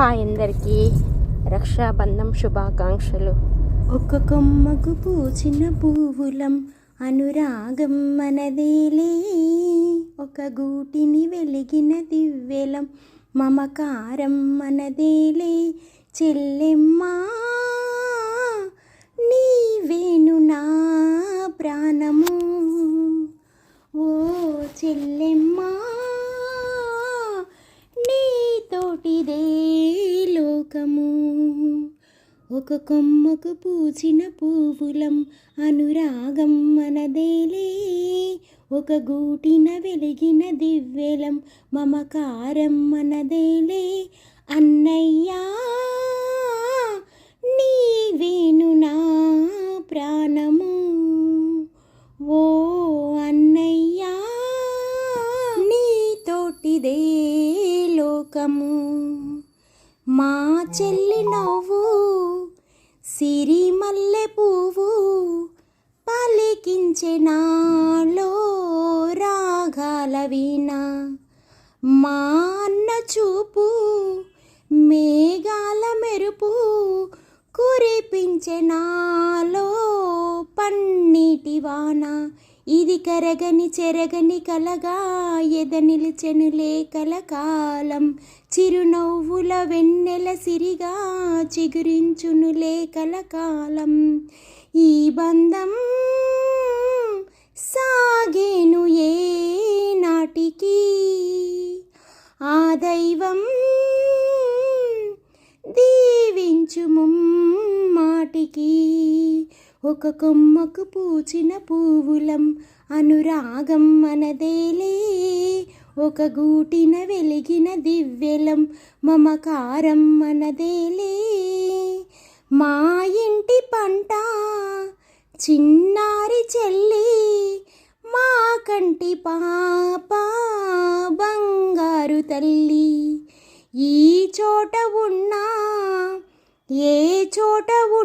Hi అందరికీ. రక్షాబంధం శుభాకాంక్షలు. ఒక కొమ్మకు పూచిన పువ్వులం అనురాగం మనదేలే. ఒక గూటిని వెలిగిన దివ్యలం మమకారం మనదేలే. చెల్లెమ్మా లోకము ఒక కొమ్మకు పూచిన పువ్వులం అనురాగం మనదేలే. ఒక గూటిన వెలిగిన దివ్యలం మమకారం మనదేలే. అన్నయ్యా నీవేను నా ప్రాణము. ఓ అన్నయ్యా నీతోటిదే లోకము. మా చెల్లి నవ్వు సిరి మల్లె పువ్వు పలికించే నాలో రాగాల వీణ. మా అన్న చూపు మేఘాల మెరుపు కురిపించే నాలో పన్నీటి వాన. ఇది కరగని చెరగని కలగా ఎద నిలిచెనులే కలకాలం. చిరునవ్వుల వెన్నెల సిరిగా చిగురించునులే కలకాలం. ఈ బంధం సాగేను ఏ నాటికి? ఆ దైవం దీవించు మాటికి. ఒక కొమ్మకు పూచిన పువ్వులం అనురాగం మనదేలే. ఒక గూటిన వెలిగిన దివ్యలం మమకారం మనదేలే. మా ఇంటి పంట చిన్నారి చెల్లి మా కంటి పాప బంగారు తల్లి. ఈ చోట ఉన్నా ఏ చోట ఉన్నా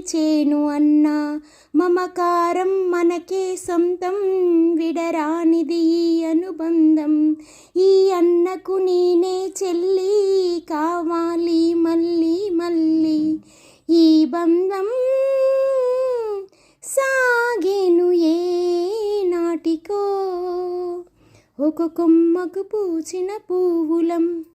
చేను అన్నా మమకారం మనకే సొంతం విడరానిది ఈ అనుబంధం. ఈ అన్నకు నేనే చెల్లి కావాలి మళ్ళీ మళ్ళీ. ఈ బంధం సాగేను ఏ నాటికో ఒక కొమ్మకు పూచిన పువ్వులం